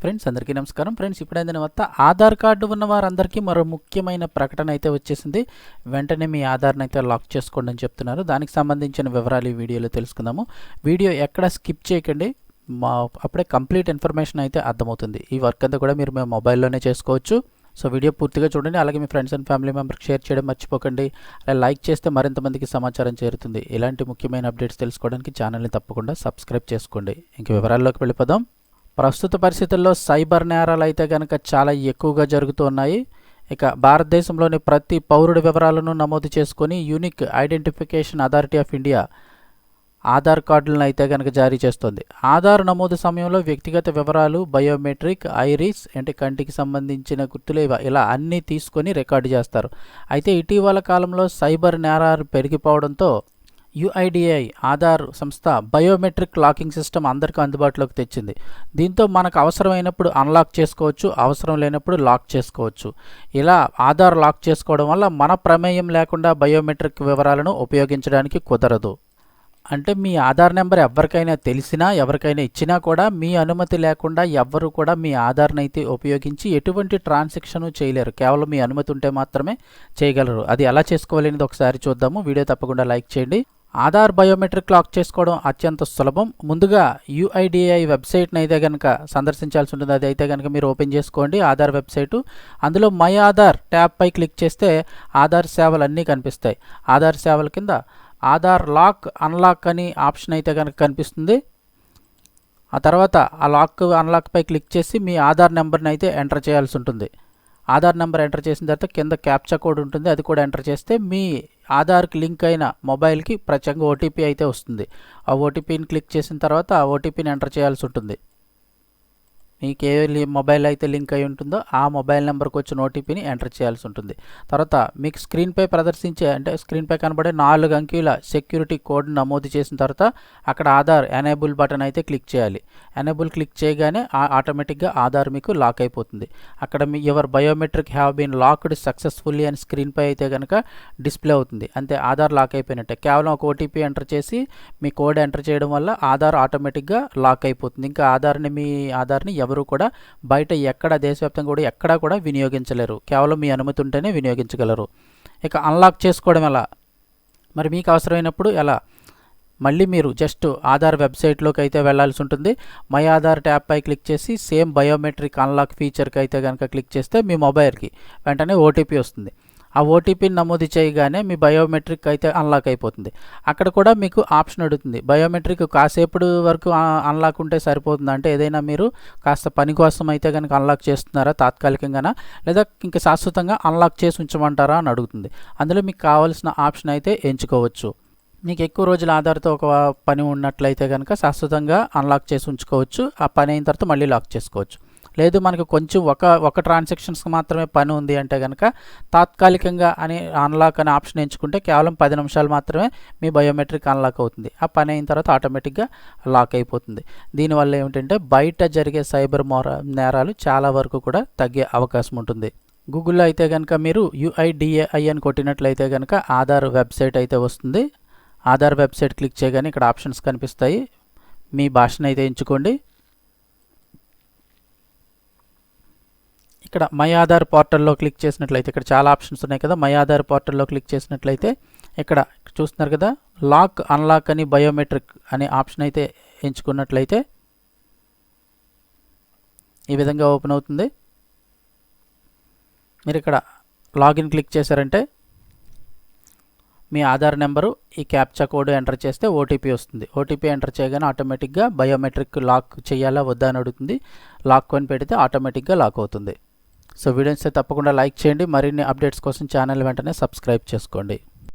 Friends అందరికీ నమస్కారం. Friends ఇప్పుడైన తర్వాత ఆధార్ కార్డు ఉన్న వారందరికీ మరో ముఖ్యమైన ప్రకటన అయితే వచ్చేసింది. వెంటనే మీ ఆధార్ని అయితే లాక్ చేసుకోండి అని చెప్తున్నారు. దానికి సంబంధించిన వివరాలు ఈ వీడియోలో తెలుసుకుందాము. వీడియో ఎక్కడ స్కిప్ చేయకండి. మా అప్పుడే కంప్లీట్ ఇన్ఫర్మేషన్ అయితే అర్థమవుతుంది. ఈ వర్క్ అంతా కూడా మీరు మీ మొబైల్లోనే చేసుకోవచ్చు. సో వీడియో పూర్తిగా చూడండి. అలాగే మీ ఫ్రెండ్స్ అండ్ ఫ్యామిలీ మెంబర్కి షేర్ చేయడం మర్చిపోకండి. అలా లైక్ చేస్తే మరింత మందికి సమాచారం చేరుతుంది. ఇలాంటి ముఖ్యమైన అప్డేట్స్ తెలుసుకోవడానికి ఛానల్ని తప్పకుండా సబ్స్క్రైబ్ చేసుకోండి. ఇంక వివరాల్లోకి వెళ్ళిపోదాం. ప్రస్తుత పరిస్థితుల్లో సైబర్ నేరాలు అయితే కనుక చాలా ఎక్కువగా జరుగుతున్నాయి ఇక భారతదేశంలోని ప్రతి పౌరుడి వివరాలను నమోదు చేసుకొని unique identification authority of India Aadhaar కార్డులను అయితే కనుక జారీ చేస్తుంది. ఆధార్ నమోదు సమయంలో వ్యక్తిగత వివరాలు బయోమెట్రిక్ ఐరిస్ అంటే కంటికి సంబంధించిన గుర్తులు ఇలా అన్నీ తీసుకొని రికార్డు చేస్తారు. అయితే ఇటీవల కాలంలో సైబర్ నేరాలు పెరిగిపోవడంతో యుఐడిఐ ఆధార్ సంస్థ బయోమెట్రిక్ లాకింగ్ సిస్టమ్ అందరికీ అందుబాటులోకి తెచ్చింది. దీంతో మనకు అవసరమైనప్పుడు అన్లాక్ చేసుకోవచ్చు అవసరం లేనప్పుడు లాక్ చేసుకోవచ్చు. ఇలా ఆధార్ లాక్ చేసుకోవడం వల్ల మన ప్రమేయం లేకుండా బయోమెట్రిక్ వివరాలను ఉపయోగించడానికి కుదరదు. అంటే మీ ఆధార్ నెంబర్ ఎవరికైనా తెలిసినా ఎవరికైనా ఇచ్చినా కూడా మీ అనుమతి లేకుండా ఎవరు కూడా మీ ఆధార్ని అయితే ఉపయోగించి ఎటువంటి ట్రాన్సాక్షన్ చేయలేరు. కేవలం మీ అనుమతి ఉంటే మాత్రమే చేయగలరు. అది ఎలా చేసుకోవాలనేది ఒకసారి చూద్దాము. వీడియో తప్పకుండా లైక్ చేయండి. ఆధార్ బయోమెట్రిక్ లాక్ చేసుకోవడం అత్యంత సులభం. ముందుగా యుఐడిఐ వెబ్సైట్ని అయితే కనుక సందర్శించాల్సి ఉంటుంది. అది అయితే కనుక మీరు ఓపెన్ చేసుకోండి ఆధార్ వెబ్సైటు. అందులో మై ఆధార్ ట్యాబ్పై క్లిక్ చేస్తే ఆధార్ సేవలు అన్నీ కనిపిస్తాయి. ఆధార్ సేవల కింద ఆధార్ లాక్ అన్లాక్ అని ఆప్షన్ అయితే కనుక కనిపిస్తుంది. ఆ తర్వాత ఆ లాక్ అన్లాక్పై క్లిక్ చేసి మీ ఆధార్ నెంబర్ని అయితే ఎంటర్ చేయాల్సి ఉంటుంది. ఆధార్ నెంబర్ ఎంటర్ చేసిన తర్వాత కింద క్యాప్చా కోడ్ ఉంటుంది అది కూడా ఎంటర్ చేస్తే మీ ఆధార్కి లింక్ అయిన మొబైల్కి ప్రత్యేకంగా ఓటీపీ అయితే వస్తుంది. ఆ ఓటీపీని క్లిక్ చేసిన తర్వాత ఆ ఓటీపీని ఎంటర్ చేయాల్సి ఉంటుంది. మీకు ఏ మొబైల్ అయితే లింక్ అయి ఉంటుందో ఆ మొబైల్ నెంబర్కి వచ్చిన ఓటీపీని ఎంటర్ చేయాల్సి ఉంటుంది. తర్వాత మీకు స్క్రీన్పై ప్రదర్శించే అంటే స్క్రీన్పై కనబడే నాలుగు అంకెల సెక్యూరిటీ కోడ్ నమోదు చేసిన తర్వాత అక్కడ ఆధార్ ఎనేబుల్ బటన్ అయితే క్లిక్ చేయాలి. ఎనేబుల్ క్లిక్ చేయగానే ఆ- ఆటోమేటిక్గా ఆధార్ మీకు లాక్ అయిపోతుంది. అక్కడ మీ your biometric have been locked successfully అని స్క్రీన్పై అయితే కనుక డిస్ప్లే అవుతుంది. అంతే ఆధార్ లాక్ అయిపోయినట్టే. కేవలం ఒక ఓటీపీ ఎంటర్ చేసి మీ కోడ్ ఎంటర్ చేయడం వల్ల ఆధార్ ఆటోమేటిక్గా లాక్ అయిపోతుంది. ఇంకా ఆధార్ని మీ ఆధార్ని ఎవరు కూడా బయట ఎక్కడ దేశవ్యాప్తంగా కూడా ఎక్కడా కూడా వినియోగించలేరు. కేవలం మీ అనుమతి ఉంటేనే వినియోగించగలరు. ఇక అన్లాక్ చేసుకోవడం ఎలా? మరి మీకు అవసరమైనప్పుడు ఎలా? మళ్ళీ మీరు జస్ట్ ఆధార్ వెబ్సైట్లోకి అయితే వెళ్ళాల్సి ఉంటుంది. మై ఆధార్ ట్యాబ్ పై క్లిక్ చేసి సేమ్ బయోమెట్రిక్ అన్లాక్ ఫీచర్కి అయితే కనుక క్లిక్ చేస్తే మీ మొబైల్కి వెంటనే ఓటీపీ వస్తుంది. ఆ ఓటీపీని నమోదు చేయగానే మీ బయోమెట్రిక్ అయితే అన్లాక్ అయిపోతుంది. అక్కడ కూడా మీకు ఆప్షన్ అడుగుతుంది. బయోమెట్రిక్ కాసేపటి వరకు అన్లాక్ ఉంటే సరిపోతుంది? అంటే ఏదైనా మీరు కాస్త పని కోసం అయితే కనుక అన్లాక్ చేస్తున్నారా తాత్కాలికంగానా? లేదా ఇంకా శాశ్వతంగా అన్లాక్ చేసి ఉంచమంటారా అని అడుగుతుంది. అందులో మీకు కావాల్సిన ఆప్షన్ అయితే ఎంచుకోవచ్చు. మీకు ఎక్కువ రోజుల ఆధార్తో ఒక పని ఉన్నట్లయితే కనుక శాశ్వతంగా అన్లాక్ చేసి ఉంచుకోవచ్చు. ఆ పని అయిన తర్వాత మళ్ళీ లాక్ చేసుకోవచ్చు. లేదు మనకు కొంచెం ఒక ఒక ట్రాన్సాక్షన్స్కి మాత్రమే పని ఉంది అంటే కనుక తాత్కాలికంగా అని అన్లాక్ అనే ఆప్షన్ ఎంచుకుంటే కేవలం పది నిమిషాలు మాత్రమే మీ బయోమెట్రిక్ అన్లాక్ అవుతుంది. ఆ పని అయిన తర్వాత ఆటోమేటిక్గా లాక్ అయిపోతుంది. దీనివల్ల ఏమిటంటే బయట జరిగే సైబర్ మోర నేరాలు చాలా వరకు కూడా తగ్గే అవకాశం ఉంటుంది. గూగుల్లో అయితే కనుక మీరు యుఐడిఏఐ అని కొట్టినట్లయితే కనుక ఆధార్ వెబ్సైట్ అయితే వస్తుంది. ఆధార్ వెబ్సైట్ క్లిక్ చేయగానే ఇక్కడ ఆప్షన్స్ కనిపిస్తాయి. మీ భాషను అయితే ఎంచుకోండి. ఇక్కడ మై ఆధార్ పోర్టల్లో క్లిక్ చేసినట్లయితే ఇక్కడ చాలా ఆప్షన్స్ ఉన్నాయి కదా మై ఆధార్ పోర్టల్లో క్లిక్ చేసినట్లయితే ఇక్కడ చూస్తున్నారు కదా లాక్ అన్లాక్ అని బయోమెట్రిక్ అనే ఆప్షన్ అయితే ఎంచుకున్నట్లయితే ఈ విధంగా ఓపెన్ అవుతుంది. మీరు ఇక్కడ లాగిన్ క్లిక్ చేశారంటే మీ ఆధార్ నెంబరు ఈ క్యాప్చా కోడ్ ఎంటర్ చేస్తే ఓటీపీ వస్తుంది. ఓటీపీ ఎంటర్ చేయగానే ఆటోమేటిక్గా బయోమెట్రిక్ లాక్ చేయాలా వద్దా అని అడుగుతుంది. లాక్ అని పెడితే ఆటోమేటిక్గా లాక్ అవుతుంది. సో వీడియోస్ తప్పకుండా లైక్ చేయండి. మరిన్ని అప్డేట్స్ కోసం ఛానల్ వెంటనే సబ్స్క్రైబ్ చేసుకోండి.